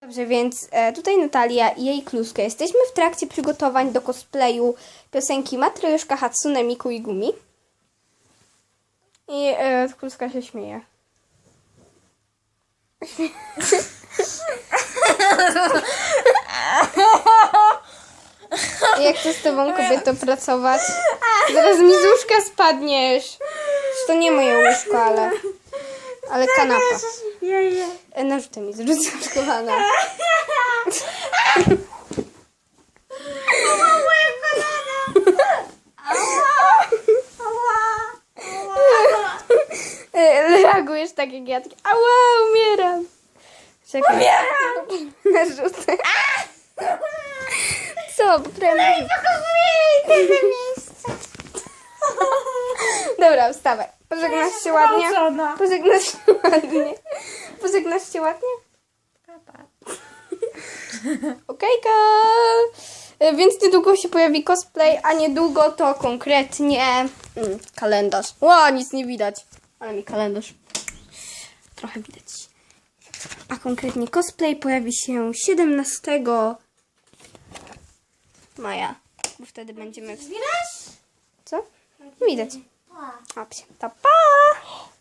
Dobrze, więc e, tutaj Natalia i jej kluska. Jesteśmy w trakcie przygotowań do cosplayu piosenki Matryoszka Hatsune Miku i Gumi. I e, kluska się śmieje. Jak to z tobą kobieto pracować? Zaraz mi z łóżka spadniesz. To nie moje łóżko, ale... Ale kanapa. Jeje. E, Narzuty mi zrzucasz, kochana. Moja kolana. Ała. Ała. Ała. E, Reagujesz tak jak ja. Tak, Ała, umieram. Czekaj. Umieram. Narzuty. Co? Poprawiam. Pokazuję tego miejsca. Dobra, wstawaj. Pożegnasz się ładnie? Pożegnasz się ładnie? Pożegnasz się ładnie? Okejka! E, Więc niedługo się pojawi cosplay, a niedługo to konkretnie mm, kalendarz. Ła, nic nie widać. Ale mi kalendarz trochę widać. A konkretnie cosplay pojawi się 17 maja. Bo wtedy będziemy... W... Widać? Co? Widać. Pa. A, psie. To pa!